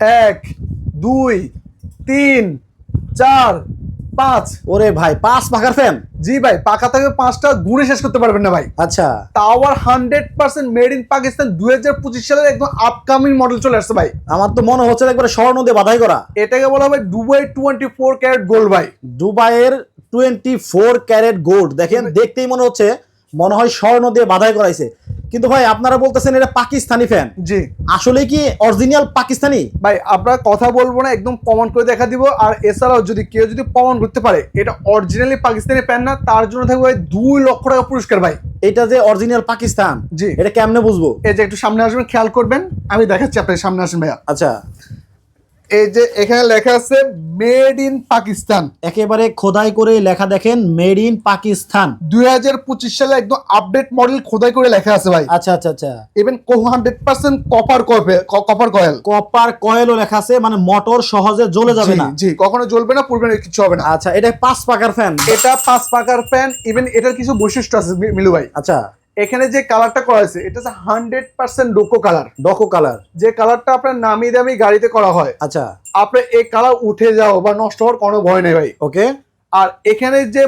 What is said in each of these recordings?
এক দুই তিন চার পাঁচ। ওরে ভাই পাঁচ পাকার ফ্যান জি ভাই পাকা থেকে পাঁচটা গুণে শেষ করতে পারবেন না ভাই। আচ্ছা। Tower hundred percent made in Pakistan দুই হাজার পঁচিশ সালের একদম আপকামিং মডেল চলে আসছে ভাই। আমার তো মনে হচ্ছে একবারে স্বর্ণ দিয়ে বাধাই করা। এটাকে বলা হয় Dubai twenty four carat gold ভাই। দুবাইয়ের টোয়েন্টি ফোর ক্যারেট গোল্ড দেখেন দেখতেই মনে হচ্ছে মনে হয় স্বর্ণ দিয়ে বাধাই করাইছে। কিন্তু ভাই আপনারা বলতেছেন এটা পাকিস্তানি ফ্যান জি। আসলে কি অরিজিনাল পাকিস্তানি? ভাই আপনারা কথা বলব না একদম প্রমাণ করে দেখা দিব। আর এছাড়াও যদি কেউ যদি প্রমাণ করতে পারে এটা অরিজিনালি পাকিস্তানি ফ্যান না তার জন্য থাকবে ভাই দুই লক্ষ টাকা পুরস্কার ভাই। এটা যে অরিজিনাল পাকিস্তান জি। এটা কেমনে বুঝব? এই যে একটু সামনে আসবেন খেয়াল করবেন। আমি দেখাচ্ছি আপনার সামনে আসেন ভাইয়া। আচ্ছা। এই যে এখানে লেখা আছে মেড ইন পাকিস্তান একেবারে খোদাই করে লেখা দেখেন মেড ইন পাকিস্তান দুই হাজার পঁচিশ সালে একদম আপডেট মডেল খোদাই করে লেখা আছে ভাই। আচ্ছা আচ্ছা আচ্ছা। Even hundred percent copper copper coil copper কয়েলও লেখা আছে মানে মোটর সহজে জ্বলে যাবে না। জি কখনো জ্বলবে না পূর্বে কিছু হবে না। আচ্ছা এটা পাঁচ পাকার ফ্যান এটা পাঁচ পাকার ফ্যান ইভেন এটার কিছু বৈশিষ্ট্য আছে মিলু ভাই। আচ্ছা। এখানে যে কালারটা করা হয়েছে এটা হচ্ছে hundred percent Duco colour. Duco colour. যে কালারটা আপনার নামি দামি গাড়িতে করা হয় আচ্ছা। আপনার এই কালার উঠে যাও বা নষ্ট হওয়ার কোনো ভয় নেই ভাই। ওকে আর এখানে যে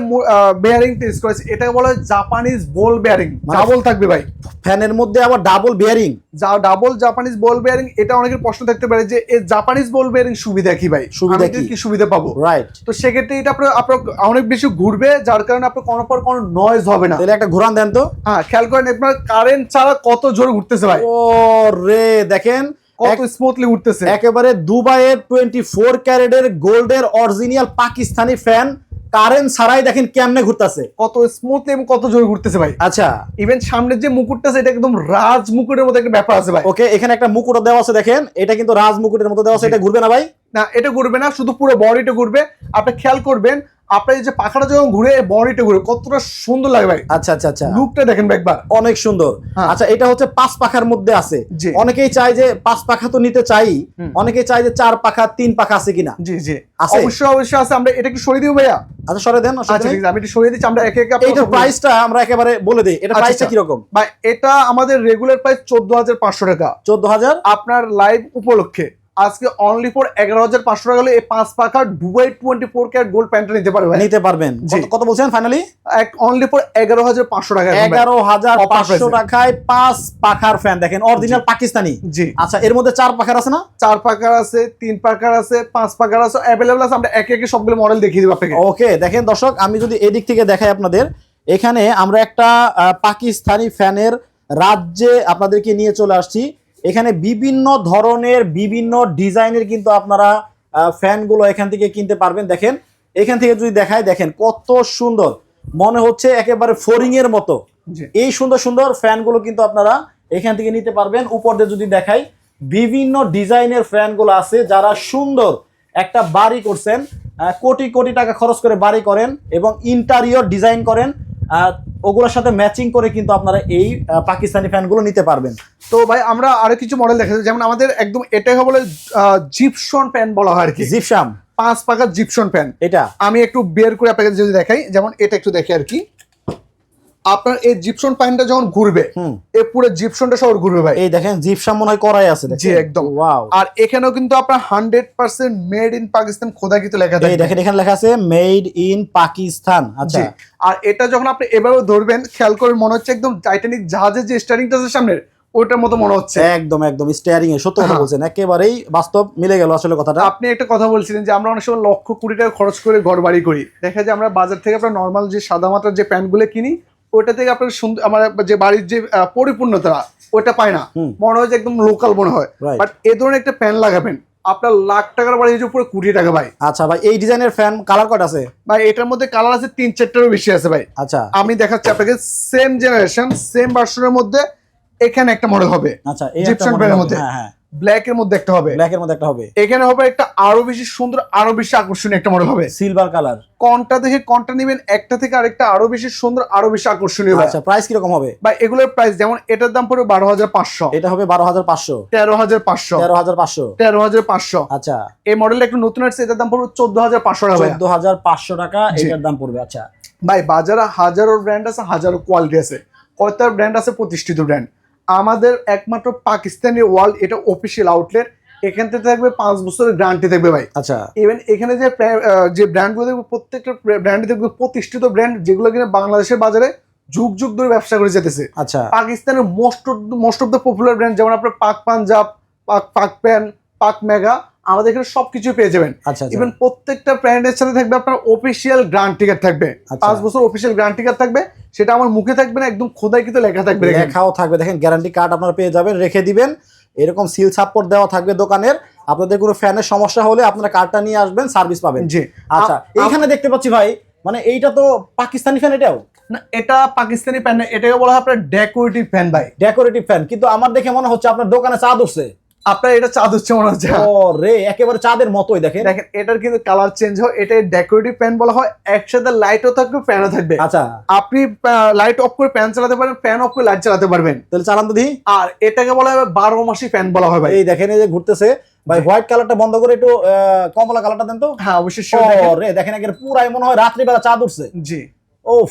বেয়ারিং ইউজ করেছে এটা বলা হয় জাপানিজ বল বেয়ারিং ডাবল থাকবে ভাই। ফ্যানের মধ্যে আবার ডাবল বেয়ারিং যা ডাবল জাপানিজ বল বেয়ারিং এটা অনেকের প্রশ্ন থাকতে পারে যে এই জাপানিজ বল বেয়ারিং সুবিধা কি ভাই? সুবিধা কি? কি সুবিধা পাবো? রাইট তো সেক্ষেত্রে এটা আপনার আপনার অনেক বেশি ঘুরবে যার কারণে আপনার কোনো পর কোনো নয়েজ হবে না। তাহলে একটা ঘুরান দেন তো। হ্যাঁ খেয়াল করেন আপনার কারেন্ট ছাড়া কত জোরে ঘুরতেছে ভাই। ও রে দেখেন কত স্মুথলি উঠতেছে একেবারে দুবাইয়ের টোয়েন্টি ফোর ক্যারেটের গোল্ডের অরিজিনাল পাকিস্তানি ফ্যান কারেন্ট ছাড়াই দেখেন কেমনে ঘুরতেছে। কত স্মুথলি এবং কত জোরে ঘুরতেছে ভাই। আচ্ছা। ইভেন সামনের যে মুকুটটা এটা একদম রাজ মুকুটের মতো একটা ব্যাপার আছে ভাই। ওকে এখানে একটা মুকুট দেওয়া আছে দেখেন। এটা কিন্তু রাজ মুকুটের মতো দেওয়া আছে এটা ঘুরবে না ভাই? না এটা ঘুরবে না শুধু পুরো বডিটা ঘুরবে। আপনি খেয়াল করবেন আপনার এই যে পাখাটা যখন ঘুরে বডিটা ঘুরে কতটা সুন্দর লাগে ভাই। আচ্ছা আচ্ছা আচ্ছা। লুকটা দেখেন ভাই একবার। অনেক সুন্দর। হ্যাঁ। আচ্ছা এটা হচ্ছে পাঁচ পাখার মধ্যে আছে। অনেকেই চায় যে পাঁচ পাখা তো নিতে চাই। অনেকেই চায় যে চার পাখা তিন পাখা আছে কিনা। জি জি। আছে? অবশ্যই অবশ্যই আছে। আমরা এটা কি সরিয়ে দিব ভাইয়া? আচ্ছা সরে দেন আচ্ছা ঠিক আছে। আমি এটা সরিয়ে দিচ্ছি। আমরা একে একে এইটার প্রাইসটা আমরা একেবারে বলে দিই। এটা আচ্ছা, প্রাইসটা আচ্ছা। কীরকম? ভাই এটা আমাদের রেগুলার প্রাইস চোদ্দ হাজার পাঁচশো টাকা। চোদ্দ হাজার? আপনার লাইভ উপলক্ষে। আজকে অনলি ফর এগারো হাজার পাঁচশো টাকা হলে এই পাঁচ পাখা Dubai twenty four carat gold প্যান্টটা নিতে পারবেন। নিতে পারবেন। কত- বলছেন ফাইনালি অনলি ফর এগারো হাজার পাঁচশো টাকা এগারো হাজার পাঁচশো টাকায় পাঁচ পাখার ফ্যান দেখেন অরিজিনাল পাকিস্তানি। জি। আচ্ছা এর মধ্যে চার পাখার আছে না? চার পাখার আছে তিন পাকার আছে পাঁচ পাকার আছে অ্যাভেলেবল আছে। আমরা একে একে সবগুলো মডেল দেখিয়ে দেবো আপনাকে। ওকে দেখেন দর্শক আমি যদি এদিক থেকে দেখাই আপনাদের এখানে আমরা একটা পাকিস্তানি ফ্যানের রাজ্যে আপনাদেরকে নিয়ে চলে আসছি। এখানে বিভিন্ন ধরনের বিভিন্ন ডিজাইনের কিন্তু আপনারা ফ্যানগুলো এখান থেকে কিনতে পারবেন। দেখেন এখান থেকে যদি দেখায় দেখেন কত সুন্দর। মনে হচ্ছে একেবারে ফোরিং এর মতো এই সুন্দর সুন্দর ফ্যানগুলো কিন্তু আপনারা এখান থেকে নিতে পারবেন। উপর দিয়ে যদি দেখাই বিভিন্ন ডিজাইনের ফ্যানগুলো আছে যারা সুন্দর একটা বাড়ি করছেন কোটি কোটি টাকা খরচ করে বাড়ি করেন এবং ইন্টারিয়র ডিজাইন করেন। ওগুলোর সাথে ম্যাচিং করে কিন্তু আপনারা এই পাকিস্তানি ফ্যানগুলো নিতে পারবেন। তো ভাই আমরা আরও কিছু মডেল দেখেছি যেমন আমাদের একদম এটাই হবে বলে জিপসন প্যান বলা হয় আর কি। জিপসাম পাঁচ পাকা জিপসন প্যান এটা? আমি একটু বের করে আপনাকে যদি দেখাই যেমন এটা একটু দেখি আর কি। আপনার এই জিপসন প্যানটা যখন ঘুরবে এই পুরো জিপসনটা সব ঘুরবে ভাই। এই দেখেন জিপসাম মনে হয় করাই আছে জি, একদম। ওয়াও আর এখানেও কিন্তু আপনার hundred percent made in Pakistan খোদা কিন্তু লেখা এই থাকে। দেখেন এখানে লেখা আছে মেড ইন পাকিস্তান আচ্ছা। আর এটা যখন আপনি এভাবে ধরবেন খেয়াল করে মনে হচ্ছে একদম টাইটানিক জাহাজের যে স্টারিংটা আছে সামনের ওইটার মতো মনে হচ্ছে। একদম একদম স্টিয়ারিং এ সত্য কথা হ্যাঁ। বলছেন। একেবারেই বাস্তব মিলে গেল আসলে কথাটা। আপনি একটা কথা বলছিলেন যে আমরা অনেক সময় লক্ষ কোটি টাকা খরচ করে ঘর বাড়ি করি। দেখা যায় আমরা বাজার থেকে আপনার নর্মাল যে সাদা মাত্রার যে প্যান্টগুলো কিনি ওইটা থেকে আপনার সুন্দর আমার যে বাড়ির যে পরিপূর্ণতা ওটা পায় না। মনে হয় যে একদম লোকাল মনে হয়। বাট এ ধরনের একটা প্যান্ট লাগাবেন। আপনার লাখ টাকার বাড়ি হচ্ছে পুরো কোটি টাকা ভাই। আচ্ছা ভাই এই ডিজাইনের ফ্যান কালার কট আছে? ভাই এটার মধ্যে কালার আছে তিন চারটারও বেশি আছে ভাই। আচ্ছা। আমি দেখাচ্ছি আপনাকে সেম জেনারেশন সেম ভার্সনের মধ্যে এখানে একটা মডেল হবে। আচ্ছা একটা pen মধ্যে। হ্যাঁ হ্যাঁ। ব্ল্যাক এর মধ্যে একটা হবে। ব্ল্যাক এর মধ্যে একটা হবে। এখানে হবে একটা আরও বেশি সুন্দর আরও বেশি আকর্ষণীয় একটা মডেল হবে। সিলভার কালার কোনটা দেখে কোনটা নেবেন একটা থেকে আরেকটা আরও বেশি সুন্দর আরও বেশি আকর্ষণীয় ভাই আচ্ছা প্রাইস কীরকম হবে? বা এগুলোর প্রাইস যেমন এটার দাম পড়বে বারো হাজার পাঁচশো। এটা হবে বারো হাজার পাঁচশো। তেরো হাজার পাঁচশো। তেরো হাজার পাঁচশো। তেরো হাজার পাঁচশো। আচ্ছা। এই মডেলটা একটু নতুন আসছে এটার দাম পড়বে চোদ্দ হাজার পাঁচশো টাকা ভাইয়া। চোদ্দ হাজার পাঁচশো টাকা এটার দাম পড়বে আচ্ছা। ভাই বাজারে হাজারো ব্র্যান্ড আছে হাজারো কোয়ালিটি আছে। কয়টার ব্র্যান্ড আছে প্রতিষ্ঠিত ব্র্যান্ড আমাদের একমাত্র পাকিস্তানি ওয়ার্ল্ড এটা অফিসিয়াল আউটলেট এখান থেকে থাকবে পাঁচ বছরের গ্যারান্টি থাকবে ভাই। আচ্ছা। ইভেন এখানে যে যে ব্র্যান্ডগুলো দেখবে প্রত্যেকটা ব্র্যান্ডে দেখবে প্রতিষ্ঠিত ব্র্যান্ড যেগুলো কিনা বাংলাদেশের বাজারে যুগ যুগ ধরে ব্যবসা করে যেতেছে। আচ্ছা। পাকিস্তানের most of most of the popular brand যেমন আপনার পাক পাঞ্জাব পাক পাক প্যান পাক মেগা আমাদের এখানে সবকিছু পেয়ে যাবেন। আচ্ছা আচ্ছা। ইভেন প্রত্যেকটা ব্র্যান্ডের সাথে থাকবে আপনার অফিসিয়াল গ্রান্ট টিকার থাকবে। আচ্ছা। পাঁচ বছর অফিসিয়াল গ্রান্ট টিকার থাকবে সেটা আমার মুখে থাকবে না একদম খোদাই কিন্তু লেখা থাকবে। লেখাও থাকবে। দেখেন গ্যারান্টি কার্ড আপনারা পেয়ে যাবেন রেখে দিবেন। এরকম সিল সাপোর্ট দেওয়া থাকবে দোকানের। আপনাদের কোনো ফ্যানের সমস্যা হলে আপনারা কার্ডটা নিয়ে আসবেন সার্ভিস পাবেন। জি। আচ্ছা এইখানে দেখতে পাচ্ছি ভাই মানে এইটা তো পাকিস্তানি ফ্যান এটাও? না এটা পাকিস্তানি প্যান এটাকে বলা হয় আপনার ডেকোরেটিভ ফ্যান ভাই। ডেকোরেটিভ ফ্যান কিন্তু আমার দেখে মনে হচ্ছে আপনার দোকানে চাঁদ উঠছে। আপনার এটা চাঁদ হচ্ছে মনে হচ্ছে। রে একেবারে চাঁদের মতোই দেখেন। দেখেন এটার কিন্তু কালার চেঞ্জ হয় এটা ডেকোরেটিভ প্যান বলা হয় একসাথে লাইটও থাকবে ফ্যানও থাকবে। আচ্ছা। আপনি লাইট অফ করে ফ্যান চালাতে পারেন ফ্যান অফ করে লাইট চালাতে পারবেন। তাহলে চালান তো আর এটাকে বলা হয় বারো মাসি ফ্যান বলা হয় ভাই। এই দেখেন এই যে ঘুরতেছে। ভাই হোয়াইট কালারটা বন্ধ করে একটু কমলা কালারটা দেন তো। হ্যাঁ অবশ্যই। রে দেখেন একেবারে পুরাই মনে হয় রাত্রিবেলা চাঁদ উঠছে। জি। ওফ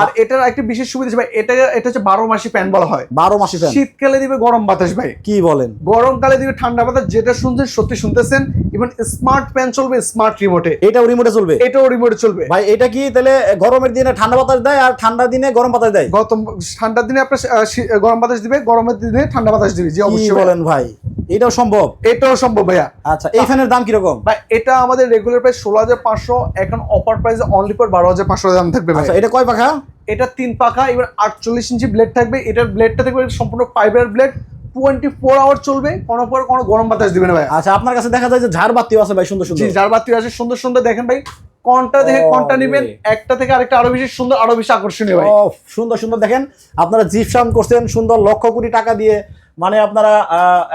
আর এটার একটা বিশেষ সুবিধা ভাই এটা এটা হচ্ছে বারো মাসি ফ্যান বলা হয়। বারো মাসি ফ্যান শীতকালে দিবে গরম বাতাস ভাই। কি বলেন? গরমকালে দিবে ঠান্ডা বাতাস যেটা শুনছেন সত্যি শুনতেছেন ইভেন স্মার্ট ফ্যান চলবে স্মার্ট রিমোটে এটাও রিমোটে চলবে? এটাও রিমোটে চলবে। ভাই এটা কি তাহলে গরমের দিনে ঠান্ডা বাতাস দেয় আর ঠান্ডা দিনে গরম বাতাস দেয়? গতম ঠান্ডার দিনে আপনার গরম বাতাস দিবে গরমের দিনে ঠান্ডা বাতাস দিবে জি কি অবশ্যই। বলেন ভাই? এটাও সম্ভব? এটাও সম্ভব ভাইয়া। আচ্ছা এই ফ্যানের দাম কীরকম? ভাই এটা আমাদের রেগুলার প্রাইস ষোলো হাজার পাঁচশো এখন অফার প্রাইস অনলি ফর বারো হাজার পাঁচশো দাম থাকবে ভাই আচ্ছা এটা কয় পাখা? এটা তিন পাখা এবার আটচল্লিশ ইঞ্চি ব্লেড থাকবে। এটার ব্লেডটা থাকবে সম্পূর্ণ fibre blade twenty four hour চলবে কোনো পর কোনো গরম বাতাস দিবে না ভাই আচ্ছা আপনার কাছে দেখা যায় যে ঝাড়বাতিও আছে ভাই সুন্দর সুন্দর। বাতি আছে সুন্দর সুন্দর। দেখেন ভাই কোনটা দেখে কোনটা নিবেন। একটা থেকে আরেকটা আরও বেশি সুন্দর আরও বেশি আকর্ষণীয় ভাই। ও সুন্দর সুন্দর। দেখেন আপনারা জিপসাম করছেন সুন্দর লক্ষ কোটি টাকা দিয়ে। মানে আপনারা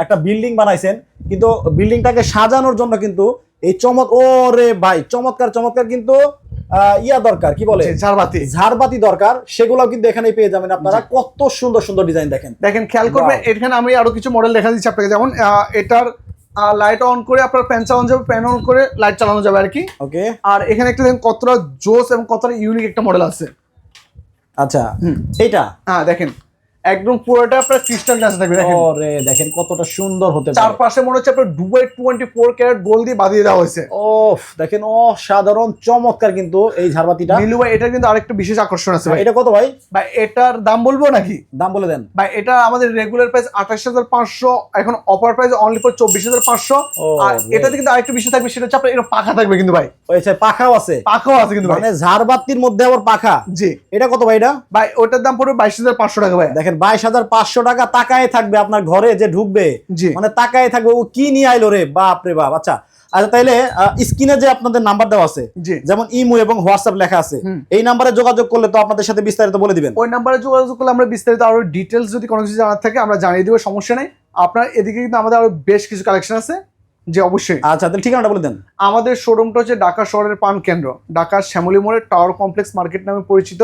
একটা বিল্ডিং বানাইছেন কিন্তু বিল্ডিংটাকে সাজানোর জন্য কিন্তু এই চমক ও রে ভাই চমৎকার চমৎকার কিন্তু ইয়া দরকার কি বলে? ঝাড়বাতি। ঝাড়বাতি দরকার সেগুলো কিন্তু এখানে পেয়ে যাবেন আপনারা। কত সুন্দর সুন্দর ডিজাইন দেখেন। দেখেন খেয়াল করবেন Wow. এখানে আমি আরও কিছু মডেল দেখা দিচ্ছি আপনাকে। যেমন এটার লাইট অন করে আপনার ফ্যান চালানো যাবে ফ্যান অন করে লাইট চালানো যাবে আর কি। ওকে। আর এখানে একটা দেখেন কতটা জোস এবং কতটা ইউনিক একটা মডেল আছে। আচ্ছা। এইটা? হ্যাঁ দেখেন। একদম পুরোটা আপনার ক্রিস্টাল গ্লাস থাকবে দেখেন। ওরে দেখেন কতটা সুন্দর হতে পারে। চারপাশে মনে হচ্ছে আপনার Dubai twenty four carat gold দিয়ে বাঁধিয়ে দেওয়া হয়েছে। ওফ দেখেন অসাধারণ চমৎকার কিন্তু এই ঝাড়বাতিটা। নীলু ভাই এটা কিন্তু আরেকটা বিশেষ আকর্ষণ আছে ভাই। এটা কত ভাই? ভাই এটার দাম বলব নাকি? দাম বলে দেন। ভাই এটা আমাদের রেগুলার প্রাইস আঠাশ হাজার পাঁচশো এখন অফার প্রাইস অনলি ফর চব্বিশ হাজার পাঁচশো। ও, আর এটাতে কিন্তু আরেকটা বিষয় থাকবে সেটা হচ্ছে আপনার এটা পাখা থাকবে কিন্তু ভাই। যে পাখাও আছে। পাখাও আছে কিন্তু মানে ঝাড়বাতির মধ্যে আবার পাখা। জি। এটা কত ভাই এটা? ভাই ওটার দাম পড়বে বাইশ হাজার পাঁচশো টাকা ভাই। দেখেন বাইশ হাজার পাঁচশো টাকা তাকায় থাকবে আপনার ঘরে যে ঢুকবে। মানে তাকায় থাকবে ও কি নিয়ে আইলো রে? বাপ রে বাপ। আচ্ছা আচ্ছা তাইলে স্ক্রিনে যে আপনাদের নাম্বার দেওয়া আছে যেমন ইমো এবং হোয়াটসঅ্যাপ লেখা আছে এই নাম্বারে যোগাযোগ করলে তো আপনাদের সাথে বিস্তারিত বলে দিবেন। ওই নাম্বারে যোগাযোগ করলে আমরা বিস্তারিত আরও ডিটেলস যদি কোনো কিছু জানার থাকে আমরা জানিয়ে দেবো সমস্যা নেই। আপনার এদিকে কিন্তু আমাদের আরও বেশ কিছু কালেকশন আছে যে অবশ্যই। আচ্ছা তাহলে ঠিকানাটা বলে দেন। আমাদের শোরুমটা হচ্ছে ঢাকা শহরের পান কেন্দ্র ঢাকার শ্যামলী মোড়ের টাওয়ার কমপ্লেক্স মার্কেট নামে পরিচিত।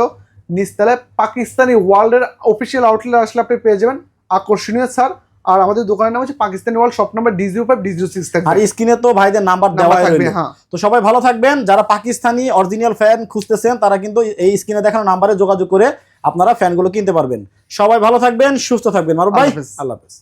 নিচতলায় পাকিস্তানি ওয়ার্ল্ডের অফিসিয়াল আউটলেট আসলে আপনি পেয়ে যাবেন। আকর্ষণীয় স্যার আর আমাদের দোকানের নাম হচ্ছে Pakistani world shop number D zero five D zero six আর স্ক্রিনে তো ভাইদের নাম্বার দেওয়া থাকবে হ্যাঁ। তো সবাই ভালো থাকবেন। যারা পাকিস্তানি অরিজিনাল ফ্যান খুঁজতেছেন তারা কিন্তু এই স্ক্রিনে দেখানো নাম্বারে যোগাযোগ করে আপনারা ফ্যানগুলো কিনতে পারবেন। সবাই ভালো থাকবেন সুস্থ থাকবেন। মারুফ ভাই আল্লাহ হাফেজ।